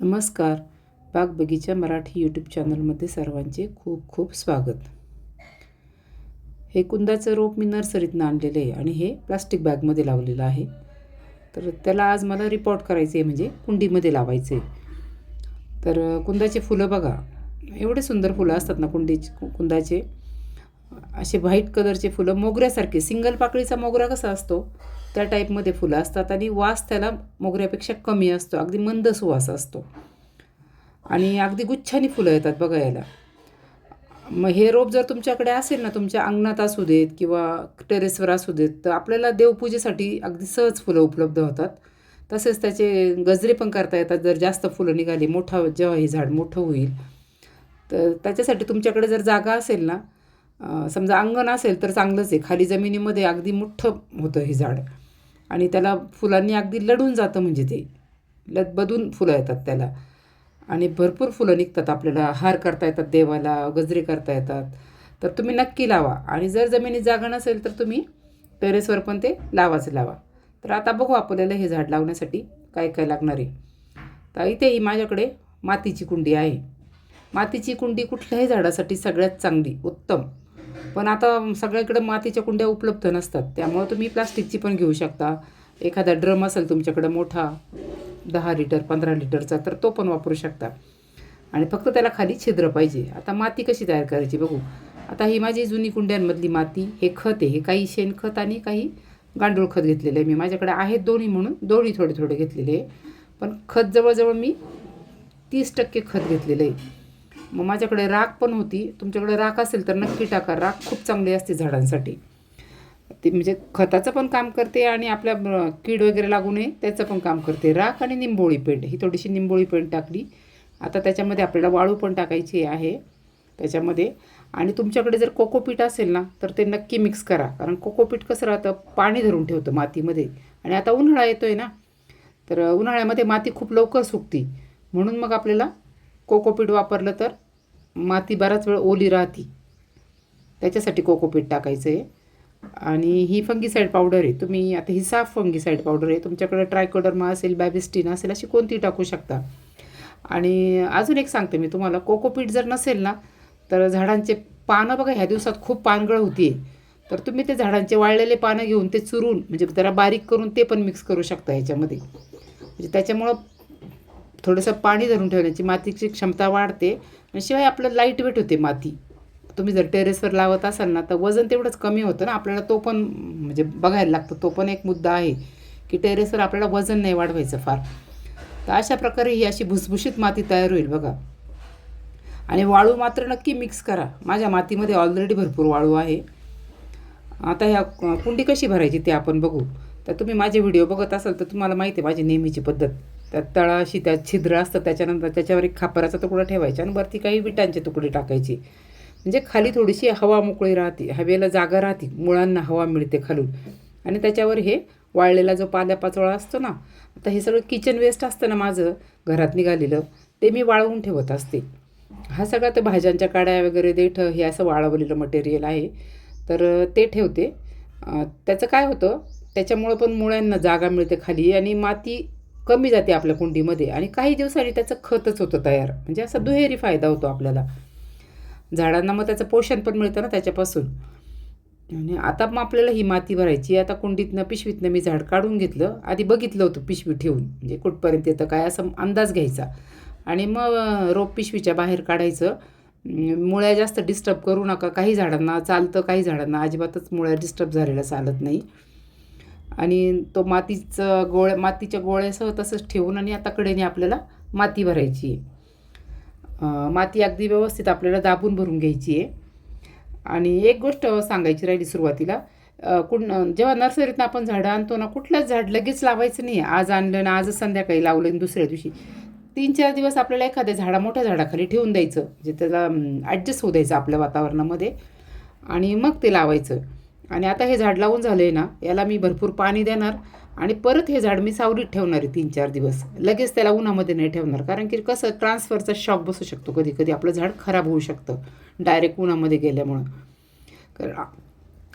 नमस्कार. बाग बगीचा मराठी यूट्यूब चॅनलमध्ये सर्वांचे खूप खूप स्वागत. हे कुंदाचं रोप मी नर्सरीतनं आणलेलं आहे आणि हे प्लास्टिक बॅगमध्ये लावलेलं आहे. तर त्याला आज मला रिपोर्ट करायचं आहे म्हणजे कुंडीमध्ये लावायचे आहे तर कुंदाचे फुलं बघा. एवढे सुंदर फुलं असतात ना कुंडीचे कुंदाचे. असे व्हाईट कलरचे फुलं मोगऱ्यासारखे सिंगल पाकळीचा मोगरा कसा असतो? त्या टाईपमध्ये फुलं असतात आणि वास त्याला मोगऱ्यापेक्षा कमी असतो अगदी मंद सुवास असतो. आणि अगदी गुच्छानी फुलं येतात बघा याला मग हे रोप जर तुमच्याकडे असेल ना तुमच्या अंगणात असू देत किंवा टेरेसवर असू देत तर आपल्याला देवपूजेसाठी अगदी सहज फुलं उपलब्ध होतात. तसेच त्याचे गजरे पण करता येतात. जर जास्त फुलं निघाली मोठा जेव्हा हे झाड मोठं होईल तर त्याच्यासाठी तुमच्याकडे जर जागा असेल ना समजा अंगण असेल तर चांगलंच आहे. खाली जमिनीमध्ये अगदी मोठं होतं हे झाड. आणि त्याला फुलांनी अगदी लढून जातं म्हणजे ते. लदबदून फुलं येतात त्याला. आणि भरपूर फुलं निघतात आपल्याला. हार करता येतात देवाला गजरे करता येतात. तर तुम्ही नक्की लावा. आणि जर जमिनीत जागा नसेल तर तुम्ही टेरेसवर पण ते लावाच लावा. तर आता बघू आपल्याला हे झाड लावण्यासाठी काय काय लागणार आहे. तर इथेही माझ्याकडे मातीची कुंडी आहे. मातीची कुंडी कुठल्याही झाडासाठी सगळ्यात चांगली उत्तम. पण आता सगळ्याकडे मातीच्या कुंड्या उपलब्ध नसतात. त्यामुळं तुम्ही प्लास्टिकची पण घेऊ शकता. एखादा ड्रम असेल तुमच्याकडं मोठा दहा लिटर पंधरा लिटरचा तर तो पण वापरू शकता. आणि फक्त त्याला खाली छिद्र पाहिजे. आता माती कशी तयार करायची बघू. आता ही माझी जुनी कुंड्यांमधली माती हे खत आहे. हे काही शेणखत आणि काही गांडूळ खत घेतलेलं आहे. मी माझ्याकडे आहेत दोन्ही म्हणून दोन्ही थोडे थोडे घेतलेले आहे. पण खत जवळजवळ मी तीस टक्के खत घेतलेलं आहे. मग माझ्याकडे राख पण होती. तुमच्याकडे राख असेल तर नक्की टाका. राख खूप चांगली असते झाडांसाठी. ते म्हणजे खताचं पण काम करते आणि आपल्या कीड वगैरे लागू नये त्याचं पण काम करते. राख आणि निंबोळी पेंट ही थोडीशी निंबोळी पेंट टाकली. आता त्याच्यामध्ये आपल्याला वाळू पण टाकायची आहे. त्याच्यामध्ये आणि तुमच्याकडे जर कोकोपीट असेल ना तर ते नक्की मिक्स करा. कारण कोकोपीट कसं राहतं? पाणी धरून ठेवतं मातीमध्ये. आणि आता उन्हाळा येतो आहे ना तर उन्हाळ्यामध्ये माती खूप लवकर सुकती. म्हणून मग आपल्याला कोकोपीट वापरलं तर माती बराच वेळ ओली राहती. त्याच्यासाठी कोकोपीट टाकायचं आहे. आणि ही फंगीसाईड पावडर आहे. तुम्ही आता ही साफ फंगीसाईड पावडर आहे. तुमच्याकडे ट्रायकोडर्मा असेल बॅबिस्टिन असेल अशी कोणती टाकू शकता? आणि अजून एक सांगते मी तुम्हाला. कोकोपीट जर नसेल ना तर झाडांचे पानं बघा ह्या दिवसात खूप पानगळ होती तर तुम्ही ते झाडांचे वाळलेले पानं घेऊन ते चुरून म्हणजे जरा बारीक करून ते पण मिक्स करू शकता ह्याच्यामध्ये. म्हणजे त्याच्यामुळं थोडंसं पाणी धरून ठेवण्याची मातीची क्षमता वाढते. शिवाय आपलं लाइट वेट होते माती. तुम्ही जर टेरेसवर लावत असाल ना तर वजन तेवढंच कमी होतं ना. आपल्याला तो पण म्हणजे बघायला लागतं तो पण एक मुद्दा आहे की टेरेसवर आपल्याला वजन नाही वाढवायचं फार. तर अशा प्रकारे ही अशी भुसभुशीत माती तयार होईल बघा. आणि वाळू मात्र नक्की मिक्स करा. माझ्या मातीमध्ये ऑलरेडी भरपूर वाळू आहे. आता ह्या कुंडी कशी भरायची ते आपण बघू. तर तुम्ही माझे व्हिडिओ बघत असाल तर तुम्हाला माहिती आहे माझी नेहमीची पद्धत. त्यात तळाशी त्यात छिद्र असतं त्याच्यानंतर त्याच्यावर एक खापराचा तुकडा ठेवायचा आणि वरती काही विटांचे तुकडे टाकायचे. म्हणजे खाली थोडीशी हवा मोकळी राहते हवेला जागा राहते मुळांना हवा मिळते खालून. आणि त्याच्यावर हे वाळलेला जो पाल्यापाचोळा असतो ना आता हे सगळं किचन वेस्ट असतं ना माझं घरात निघालेलं ते मी वाळवून ठेवत असते. हा सगळा ते भाज्यांच्या काड्या वगैरे देठं हे असं वाळवलेलं मटेरियल आहे. तर ते ठेवते. त्याचं काय होतं त्याच्यामुळं पण मुळ्यांना जागा मिळते खाली आणि माती कमी जाते आपल्या कुंडीमध्ये आणि काही दिवसांनी त्याचं खतच होतं तयार. म्हणजे असा दुहेरी फायदा होतो आपल्याला. झाडांना मग त्याचं पोषण पण मिळतं ना त्याच्यापासून. आणि आता मग आपल्याला ही माती भरायची आता कुंडीतनं पिशवीतनं मी झाड काढून घेतलं. आधी बघितलं होतं पिशवी ठेवून. म्हणजे कुठपर्यंत येतं काय असं अंदाज घ्यायचा. आणि मग रोप पिशवीच्या बाहेर काढायचं. मुळ्या जास्त डिस्टर्ब करू नका. काही झाडांना चालतं काही झाडांना अजिबातच मुळ्या डिस्टर्ब झालेला चालत नाही. आणि तो मातीचं गोळ मातीच्या गोळ्यासह तसंच ठेवून आणि आता कडेने आपल्याला माती भरायची आहे. माती अगदी व्यवस्थित आपल्याला दाबून भरून घ्यायची आहे. आणि एक गोष्ट सांगायची राहिली सुरुवातीला कुण जेव्हा नर्सरीतनं आपण झाडं आणतो ना कुठलंच झाड लगेच लावायचं नाही. आज आणलं ना आजच संध्याकाळी लावलं आणि दुसऱ्या दिवशी तीन चार दिवस आपल्याला एखाद्या झाडा मोठ्या झाडाखाली ठेवून द्यायचं. जे त्याला ॲडजस्ट होऊ द्यायचं आपल्या वातावरणामध्ये आणि मग ते लावायचं. आणि आता हे झाड लावून झालं आहे ना याला मी भरपूर पाणी देणार आणि परत हे झाड मी सावलीत ठेवणार आहे तीन चार दिवस. लगेच त्याला उन्हामध्ये नाही ठेवणार कारण की कसं ट्रान्सफरचा शॉक बसू शकतो कधी कधी आपलं झाड खराब होऊ शकतं डायरेक्ट उन्हामध्ये गेल्यामुळं. कारण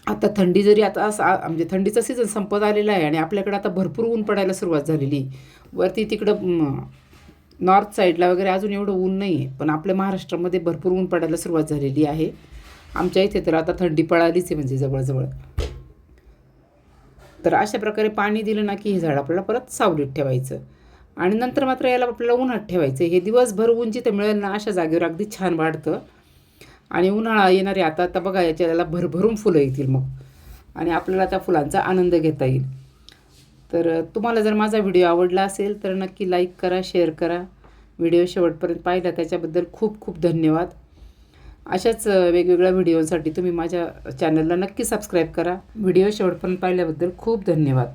आता थंडी जरी आता म्हणजे थंडीचा सीझन संपत आलेला आहे आणि आपल्याकडे आता भरपूर ऊन पडायला सुरुवात झालेली. वरती तिकडं नॉर्थ साईडला वगैरे अजून एवढं ऊन नाही आहे पण आपल्या महाराष्ट्रामध्ये भरपूर ऊन पडायला सुरुवात झालेली आहे. आमच्या इथे तर आता थंडी पळालीच आहे म्हणजे जवळजवळ. तर अशा प्रकारे पाणी दिलं ना की हे झाड आपल्याला परत सावलीत ठेवायचं. आणि नंतर मात्र याला आपल्याला उन्हात ठेवायचं. हे दिवसभर ऊन जिथं मिळेल ना अशा जागेवर अगदी छान वाढतं. आणि उन्हाळा येणारे आता आता बघा याच्याला भरभरून फुलं येतील मग. आणि आपल्याला त्या फुलांचा आनंद घेता येईल. तर तुम्हाला जर माझा व्हिडिओ आवडला असेल तर नक्की लाईक करा शेअर करा. व्हिडिओ शेवटपर्यंत पाहिला त्याच्याबद्दल खूप खूप धन्यवाद. अशाच वेगवेगळ्या व्हिडिओसाठी तुम्ही माझ्या चॅनलला नक्की सबस्क्राईब करा. व्हिडिओ शेवटपर्यंत पाहिल्याबद्दल खूप धन्यवाद.